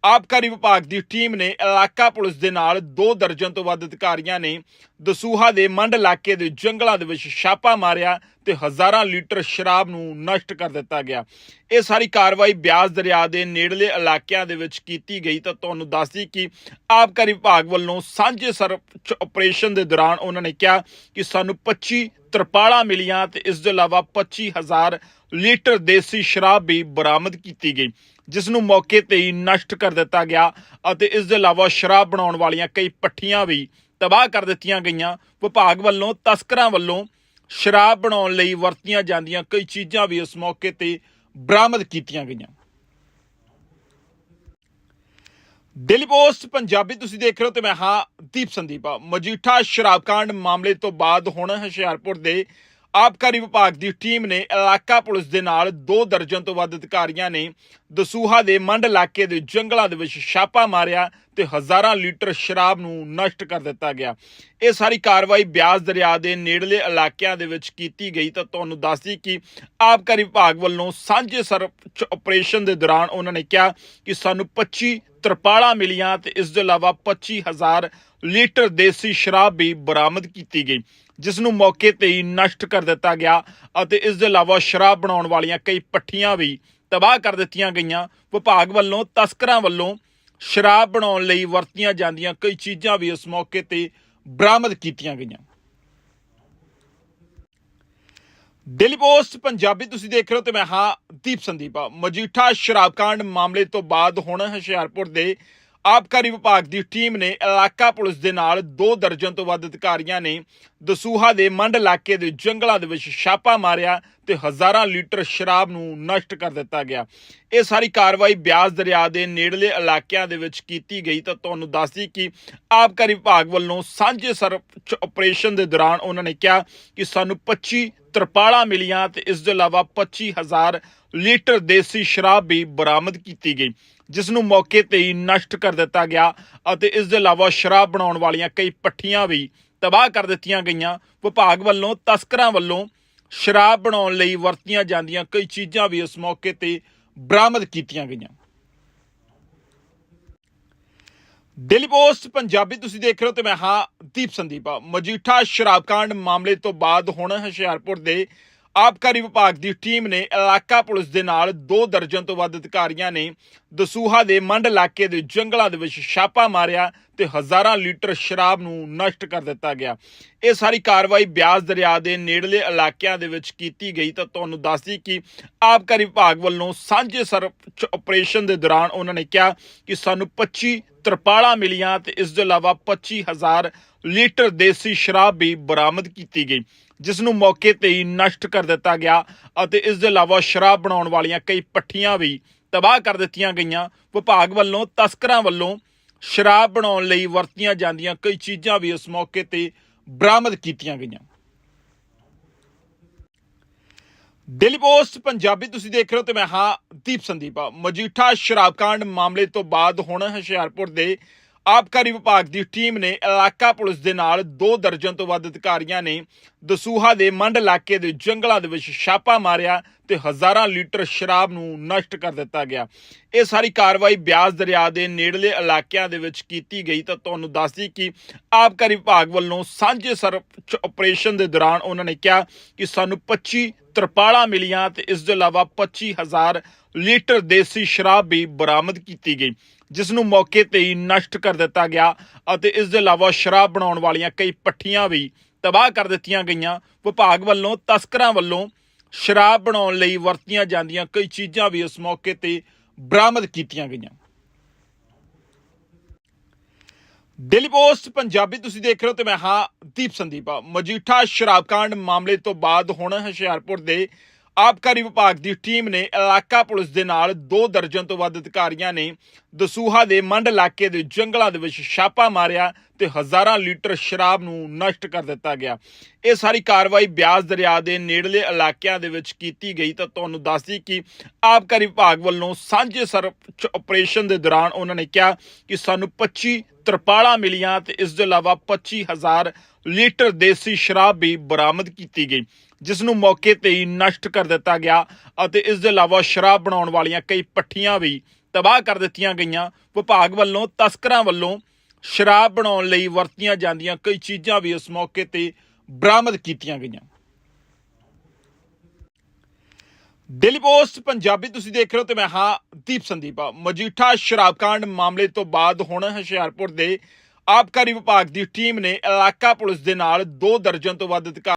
ਆਬਕਾਰੀ ਵਿਭਾਗ ਦੀ ਟੀਮ ਨੇ ਇਲਾਕਾ ਪੁਲਿਸ ਦੇ ਨਾਲ ਦੋ ਦਰਜਨ ਤੋਂ ਵੱਧ ਅਧਿਕਾਰੀਆਂ ਨੇ ਦਸੂਹਾ ਦੇ ਮੰਡ ਇਲਾਕੇ ਦੇ ਜੰਗਲਾਂ ਦੇ ਵਿੱਚ ਛਾਪਾ ਮਾਰਿਆ ਤੇ ਹਜ਼ਾਰਾਂ ਲੀਟਰ ਸ਼ਰਾਬ ਨੂੰ ਨਸ਼ਟ ਕਰ ਦਿੱਤਾ ਗਿਆ। ਇਹ ਸਾਰੀ ਕਾਰਵਾਈ ਬਿਆਸ ਦਰਿਆ ਦੇ ਨੇੜਲੇ ਇਲਾਕਿਆਂ ਦੇ ਵਿੱਚ ਕੀਤੀ ਗਈ ਤਾਂ ਤੁਹਾਨੂੰ ਦੱਸਦੀ ਕਿ ਆਬਕਾਰੀ ਵਿਭਾਗ ਵੱਲੋਂ ਸਾਂਝੇ ਸਰਚ ਆਪਰੇਸ਼ਨ ਦੇ ਦੌਰਾਨ ਉਹਨਾਂ ਨੇ ਕਿਹਾ ਕਿ ਸਾਨੂੰ 25 ਤਰਪਾਲਾਂ ਮਿਲੀਆਂ ਤੇ ਇਸ ਦੇ ਇਲਾਵਾ 25000 ਲੀਟਰ ਦੇਸੀ ਸ਼ਰਾਬ ਵੀ ਬਰਾਮਦ ਕੀਤੀ ਗਈ। ਜਿਸ ਨੂੰ ਮੌਕੇ ਤੇ ਹੀ ਨਸ਼ਟ ਕਰ ਦਿੱਤਾ ਗਿਆ ਅਤੇ ਇਸ ਦੇ ਇਲਾਵਾ ਸ਼ਰਾਬ ਬਣਾਉਣ ਵਾਲੀਆਂ ਕਈ ਪੱਠੀਆਂ ਵੀ ਤਬਾਹ ਕਰ ਦਿੱਤੀਆਂ ਗਈਆਂ। ਵਿਭਾਗ ਵੱਲੋਂ ਤਸਕਰਾਂ ਵੱਲੋਂ ਸ਼ਰਾਬ ਬਣਾਉਣ ਲਈ ਵਰਤੀਆਂ ਜਾਂਦੀਆਂ ਕਈ ਚੀਜ਼ਾਂ ਵੀ ਇਸ ਮੌਕੇ ਤੇ ਬਰਾਮਦ ਕੀਤੀਆਂ ਗਈਆਂ। ਡੇਲੀ ਪੋਸਟ, ਪੰਜਾਬੀ ਤੁਸੀਂ ਦੇਖ ਰਹੇ ਹੋ ਤੇ ਮੈਂ ਹਾਂ ਦੀਪ ਸੰਦੀਪਾ। ਮਜੀਠਾ ਸ਼ਰਾਬਕਾਂਡ ਮਾਮਲੇ ਤੋਂ ਬਾਅਦ ਹੁਣ ਹੁਸ਼ਿਆਰਪੁਰ ਦੇ ਆਬਕਾਰੀ ਵਿਭਾਗ ਦੀ ਟੀਮ ਨੇ ਇਲਾਕਾ ਪੁਲਿਸ ਦੇ ਨਾਲ ਦੋ ਦਰਜਨ ਤੋਂ ਵੱਧ ਅਧਿਕਾਰੀਆਂ ਨੇ ਦਸੂਹਾ ਦੇ ਮੰਡ ਇਲਾਕੇ ਦੇ ਜੰਗਲਾਂ ਦੇ ਵਿੱਚ ਛਾਪਾ ਮਾਰਿਆ ਤੇ ਹਜ਼ਾਰਾਂ ਲੀਟਰ ਸ਼ਰਾਬ ਨੂੰ ਨਸ਼ਟ ਕਰ ਦਿੱਤਾ ਗਿਆ। ਇਹ ਸਾਰੀ ਕਾਰਵਾਈ ਬਿਆਸ ਦਰਿਆ ਦੇ ਨੇੜਲੇ ਇਲਾਕਿਆਂ ਦੇ ਵਿੱਚ ਕੀਤੀ ਗਈ ਤਾਂ ਤੁਹਾਨੂੰ ਦੱਸਦੀ ਕਿ ਆਬਕਾਰੀ ਵਿਭਾਗ ਵੱਲੋਂ ਸਾਂਝੇ ਸਰਚ ਆਪਰੇਸ਼ਨ ਦੇ ਦੌਰਾਨ ਉਹਨਾਂ ਨੇ ਕਿਹਾ ਕਿ ਸਾਨੂੰ 25 ਤਰਪਾਲਾਂ ਮਿਲੀਆਂ ਤੇ ਇਸ ਦੇ ਇਲਾਵਾ 25000 ਲੀਟਰ ਦੇਸੀ ਸ਼ਰਾਬ ਵੀ ਬਰਾਮਦ ਕੀਤੀ ਗਈ, ਜਿਸ ਨੂੰ ਮੌਕੇ ਤੇ ਹੀ ਨਸ਼ਟ ਕਰ ਦਿੱਤਾ ਗਿਆ ਅਤੇ ਇਸ ਦੇ ਇਲਾਵਾ ਸ਼ਰਾਬ ਬਣਾਉਣ ਵਾਲੀਆਂ ਕਈ ਪੱਠੀਆਂ ਵੀ ਤਬਾਹ ਕਰ ਦਿੱਤੀਆਂ ਗਈਆਂ। ਵਿਭਾਗ ਵੱਲੋਂ ਤਸਕਰਾਂ ਵੱਲੋਂ ਸ਼ਰਾਬ ਬਣਾਉਣ ਲਈ ਵਰਤੀਆਂ ਜਾਂਦੀਆਂ ਕਈ ਚੀਜ਼ਾਂ ਵੀ ਇਸ ਮੌਕੇ ਤੇ ਬਰਾਮਦ ਕੀਤੀਆਂ ਗਈਆਂ। ਡੇਲੀ ਪੋਸਟ ਪੰਜਾਬੀ ਤੁਸੀਂ ਦੇਖ ਰਹੇ ਹੋ ਤੇ ਮੈਂ ਹਾਂ ਦੀਪ ਸੰਦੀਪਾ। ਮਜੀਠਾ ਸ਼ਰਾਬ ਕਾਂਡ ਮਾਮਲੇ ਤੋਂ ਬਾਅਦ ਹੁਣ ਹੁਸ਼ਿਆਰਪੁਰ ਦੇ ਆਬਕਾਰੀ ਵਿਭਾਗ ਦੀ ਟੀਮ ਨੇ ਇਲਾਕਾ ਪੁਲਿਸ ਦੇ ਨਾਲ ਦੋ ਦਰਜਨ ਤੋਂ ਵੱਧ ਅਧਿਕਾਰੀਆਂ ਨੇ ਦਸੂਹਾ ਦੇ ਮੰਡ ਇਲਾਕੇ ਦੇ ਜੰਗਲਾਂ ਦੇ ਵਿੱਚ ਛਾਪਾ ਮਾਰਿਆ ਤੇ ਹਜ਼ਾਰਾਂ ਲੀਟਰ ਸ਼ਰਾਬ ਨੂੰ ਨਸ਼ਟ ਕਰ ਦਿੱਤਾ ਗਿਆ। ਇਹ ਸਾਰੀ ਕਾਰਵਾਈ ਬਿਆਸ ਦਰਿਆ ਦੇ ਨੇੜਲੇ ਇਲਾਕਿਆਂ ਦੇ ਵਿੱਚ ਕੀਤੀ ਗਈ ਤਾਂ ਤੁਹਾਨੂੰ ਦੱਸਦੀ ਕਿ ਆਬਕਾਰੀ ਵਿਭਾਗ ਵੱਲੋਂ ਸਾਂਝੇ ਸਰਚ ਆਪਰੇਸ਼ਨ ਦੇ ਦੌਰਾਨ ਉਹਨਾਂ ਨੇ ਕਿਹਾ ਕਿ ਸਾਨੂੰ 25 ਤਰਪਾਲਾਂ ਮਿਲੀਆਂ ਤੇ ਇਸ ਤੋਂ ਇਲਾਵਾ 25000 ਲੀਟਰ ਦੇਸੀ ਸ਼ਰਾਬ ਵੀ ਬਰਾਮਦ ਕੀਤੀ ਗਈ। ਜਿਸ ਨੂੰ ਮੌਕੇ ਤੇ ਹੀ ਨਸ਼ਟ ਕਰ ਦਿੱਤਾ ਗਿਆ ਅਤੇ ਇਸ ਦੇ ਇਲਾਵਾ ਸ਼ਰਾਬ ਬਣਾਉਣ ਵਾਲੀਆਂ ਕਈ ਪੱਠੀਆਂ ਵੀ ਤਬਾਹ ਕਰ ਦਿੱਤੀਆਂ ਗਈਆਂ। ਵਿਭਾਗ ਵੱਲੋਂ ਤਸਕਰਾਂ ਵੱਲੋਂ ਸ਼ਰਾਬ ਬਣਾਉਣ ਲਈ ਵਰਤੀਆਂ ਜਾਂਦੀਆਂ ਕਈ ਚੀਜ਼ਾਂ ਵੀ ਇਸ ਮੌਕੇ ਤੇ ਬਰਾਮਦ ਕੀਤੀਆਂ ਗਈਆਂ। ਡੇਲੀ ਪੋਸਟ ਪੰਜਾਬੀ ਤੁਸੀਂ ਦੇਖ ਰਹੇ ਹੋ ਤੇ ਮੈਂ ਹਾਂ ਦੀਪ ਸੰਦੀਪਾ। ਮਜੀਠਾ ਸ਼ਰਾਬਕਾਂਡ ਮਾਮਲੇ ਤੋਂ ਬਾਅਦ ਹੁਣ ਹੁਸ਼ਿਆਰਪੁਰ ਦੇ ਆਬਕਾਰੀ ਵਿਭਾਗ ਦੀ ਟੀਮ ਨੇ ਇਲਾਕਾ ਪੁਲਿਸ ਦੇ ਨਾਲ ਦੋ ਦਰਜਨ ਤੋਂ ਵੱਧ ਅਧਿਕਾਰੀਆਂ ਨੇ ਦਸੂਹਾ ਦੇ ਮੰਡ ਇਲਾਕੇ ਦੇ ਜੰਗਲਾਂ ਦੇ ਵਿੱਚ ਛਾਪਾ ਮਾਰਿਆ ਤੇ ਹਜ਼ਾਰਾਂ ਲੀਟਰ ਸ਼ਰਾਬ ਨੂੰ ਨਸ਼ਟ ਕਰ ਦਿੱਤਾ ਗਿਆ। ਇਹ ਸਾਰੀ ਕਾਰਵਾਈ ਬਿਆਸ ਦਰਿਆ ਦੇ ਨੇੜਲੇ ਇਲਾਕਿਆਂ ਦੇ ਵਿੱਚ ਕੀਤੀ ਗਈ ਤਾਂ ਤੁਹਾਨੂੰ ਦੱਸਦੀ ਕਿ ਆਬਕਾਰੀ ਵਿਭਾਗ ਵੱਲੋਂ ਸਾਂਝੇ ਸਰਚ ਆਪਰੇਸ਼ਨ ਦੇ ਦੌਰਾਨ ਉਹਨਾਂ ਨੇ ਕਿਹਾ ਕਿ ਸਾਨੂੰ 25 ਤਰਪਾਲਾਂ ਮਿਲੀਆਂ ਤੇ ਇਸ ਤੋਂ ਇਲਾਵਾ 25000 ਲੀਟਰ ਦੇਸੀ ਸ਼ਰਾਬ ਵੀ ਬਰਾਮਦ ਕੀਤੀ ਗਈ, ਜਿਸ ਨੂੰ ਮੌਕੇ ਤੇ ਹੀ ਨਸ਼ਟ ਕਰ ਦਿੱਤਾ ਗਿਆ ਅਤੇ ਇਸ ਦੇ ਇਲਾਵਾ ਸ਼ਰਾਬ ਬਣਾਉਣ ਵਾਲੀਆਂ ਕਈ ਪੱਠੀਆਂ ਵੀ ਤਬਾਹ ਕਰ ਦਿੱਤੀਆਂ ਗਈਆਂ। ਵਿਭਾਗ ਵੱਲੋਂ ਤਸਕਰਾਂ ਵੱਲੋਂ ਸ਼ਰਾਬ ਬਣਾਉਣ ਲਈ ਵਰਤੀਆਂ ਜਾਂਦੀਆਂ ਕਈ ਚੀਜ਼ਾਂ ਵੀ ਇਸ ਮੌਕੇ ਤੇ ਬਰਾਮਦ ਕੀਤੀਆਂ ਗਈਆਂ। ਡੇਲੀ ਪੋਸਟ, ਪੰਜਾਬੀ ਤੁਸੀਂ ਦੇਖ ਰਹੇ ਹੋ ਤੇ ਮੈਂ ਹਾਂ ਦੀਪ ਸੰਦੀਪਾ। ਮਜੀਠਾ ਸ਼ਰਾਬ ਕਾਂਡ ਮਾਮਲੇ ਤੋਂ ਬਾਅਦ ਹੁਣ ਹੁਸ਼ਿਆਰਪੁਰ ਦੇ ਆਬਕਾਰੀ ਵਿਭਾਗ ਦੀ ਟੀਮ ਨੇ ਇਲਾਕਾ ਪੁਲਿਸ ਦੇ ਨਾਲ ਦੋ ਦਰਜਨ ਤੋਂ ਵੱਧ ਅਧਿਕਾਰੀਆਂ ਨੇ ਦਸੂਹਾ ਦੇ ਮੰਡ ਇਲਾਕੇ ਦੇ ਜੰਗਲਾਂ ਦੇ ਵਿੱਚ ਛਾਪਾ ਮਾਰਿਆ ਤੇ ਹਜ਼ਾਰਾਂ ਲੀਟਰ ਸ਼ਰਾਬ ਨੂੰ ਨਸ਼ਟ ਕਰ ਦਿੱਤਾ ਗਿਆ। ਇਹ ਸਾਰੀ ਕਾਰਵਾਈ ਬਿਆਸ ਦਰਿਆ ਦੇ ਨੇੜਲੇ ਇਲਾਕਿਆਂ ਦੇ ਵਿੱਚ ਕੀਤੀ ਗਈ ਤਾਂ ਤੁਹਾਨੂੰ ਦੱਸਦੀ ਕਿ ਆਬਕਾਰੀ ਵਿਭਾਗ ਵੱਲੋਂ ਸਾਂਝੇ ਸਰਚ ਆਪਰੇਸ਼ਨ ਦੇ ਦੌਰਾਨ ਉਹਨਾਂ ਨੇ ਕਿਹਾ ਕਿ ਸਾਨੂੰ 25 ਤਰਪਾਲਾਂ ਮਿਲੀਆਂ ਤੇ ਇਸ ਤੋਂ ਇਲਾਵਾ 25000 ਲੀਟਰ ਦੇਸੀ ਸ਼ਰਾਬ ਵੀ ਬਰਾਮਦ ਕੀਤੀ ਗਈ। ਜਿਸ ਨੂੰ ਮੌਕੇ ਤੇ ਹੀ ਨਸ਼ਟ ਕਰ ਦਿੱਤਾ ਗਿਆ ਅਤੇ ਇਸ ਦੇ ਇਲਾਵਾ ਸ਼ਰਾਬ ਬਣਾਉਣ ਵਾਲੀਆਂ ਕਈ ਪੱਠੀਆਂ ਵੀ ਤਬਾਹ ਕਰ ਦਿੱਤੀਆਂ ਗਈਆਂ। ਵਿਭਾਗ ਵੱਲੋਂ ਤਸਕਰਾਂ ਵੱਲੋਂ ਸ਼ਰਾਬ ਬਣਾਉਣ ਲਈ ਵਰਤੀਆਂ ਜਾਂਦੀਆਂ ਕਈ ਚੀਜ਼ਾਂ ਵੀ ਇਸ ਮੌਕੇ ਤੇ ਬਰਾਮਦ ਕੀਤੀਆਂ ਗਈਆਂ। ਡੇਲੀ ਪੋਸਟ ਪੰਜਾਬੀ ਤੁਸੀਂ ਦੇਖ ਰਹੇ ਹੋ ਤੇ ਮੈਂ ਹਾਂ ਦੀਪ ਸੰਦੀਪਾ। ਮਜੀਠਾ ਸ਼ਰਾਬ ਕਾਂਡ ਮਾਮਲੇ ਤੋਂ ਬਾਅਦ ਹੁਣ ਹੁਸ਼ਿਆਰਪੁਰ ਦੇ ਆਬਕਾਰੀ ਵਿਭਾਗ ਦੀ ਟੀਮ ਨੇ ਇਲਾਕਾ ਪੁਲਿਸ ਦੇ ਨਾਲ ਦੋ ਦਰਜਨ ਤੋਂ ਵੱਧ ਅਧਿਕਾਰੀਆਂ ਨੇ ਦਸੂਹਾ ਦੇ ਮੰਡ ਇਲਾਕੇ ਦੇ ਜੰਗਲਾਂ ਦੇ ਵਿੱਚ ਛਾਪਾ ਮਾਰਿਆ ਤੇ ਹਜ਼ਾਰਾਂ ਲੀਟਰ ਸ਼ਰਾਬ ਨੂੰ ਨਸ਼ਟ ਕਰ ਦਿੱਤਾ ਗਿਆ। ਇਹ ਸਾਰੀ ਕਾਰਵਾਈ ਬਿਆਸ ਦਰਿਆ ਦੇ ਨੇੜਲੇ ਇਲਾਕਿਆਂ ਦੇ ਵਿੱਚ ਕੀਤੀ ਗਈ ਤਾਂ ਤੁਹਾਨੂੰ ਦੱਸਦੀ ਕਿ ਆਬਕਾਰੀ ਵਿਭਾਗ ਵੱਲੋਂ ਸਾਂਝੇ ਸਰਚ ਆਪਰੇਸ਼ਨ ਦੇ ਦੌਰਾਨ ਉਹਨਾਂ ਨੇ ਕਿਹਾ ਕਿ ਸਾਨੂੰ 25 ਤਰਪਾਲਾਂ ਮਿਲੀਆਂ ਤੇ ਇਸ ਤੋਂ ਇਲਾਵਾ 25000 ਲੀਟਰ ਦੇਸੀ ਸ਼ਰਾਬ ਵੀ ਬਰਾਮਦ ਕੀਤੀ ਗਈ। ਜਿਸ ਨੂੰ ਮੌਕੇ ਤੇ ਹੀ ਨਸ਼ਟ ਕਰ ਦਿੱਤਾ ਗਿਆ ਅਤੇ ਇਸ ਦੇ ਇਲਾਵਾ ਸ਼ਰਾਬ ਬਣਾਉਣ ਵਾਲੀਆਂ ਕਈ ਪੱਠੀਆਂ ਵੀ ਤਬਾਹ ਕਰ ਦਿੱਤੀਆਂ ਗਈਆਂ। ਵਿਭਾਗ ਵੱਲੋਂ ਤਸਕਰਾਂ ਵੱਲੋਂ ਸ਼ਰਾਬ ਬਣਾਉਣ ਲਈ ਵਰਤੀਆਂ ਜਾਂਦੀਆਂ ਕਈ ਚੀਜ਼ਾਂ ਵੀ ਇਸ ਮੌਕੇ ਤੇ ਬਰਾਮਦ ਕੀਤੀਆਂ ਗਈਆਂ। ਡੇਲੀ ਪੋਸਟ ਪੰਜਾਬੀ ਤੁਸੀਂ ਦੇਖ ਰਹੇ ਹੋ ਤੇ ਮੈਂ ਹਾਂ ਦੀਪ ਸੰਦੀਪ। ਮਜੀਠਾ ਸ਼ਰਾਬਕਾਂਡ ਮਾਮਲੇ ਤੋਂ ਬਾਅਦ ਹੁਣ ਹੁਸ਼ਿਆਰਪੁਰ ਦੇ ਆਬਕਾਰੀ ਵਿਭਾਗ ਦੀ ਟੀਮ ਨੇ ਇਲਾਕਾ ਪੁਲਿਸ ਦੇ ਨਾਲ ਦੋ ਦਰਜਨ ਤੋਂ ਵੱਧ ਅਧਿਕਾਰ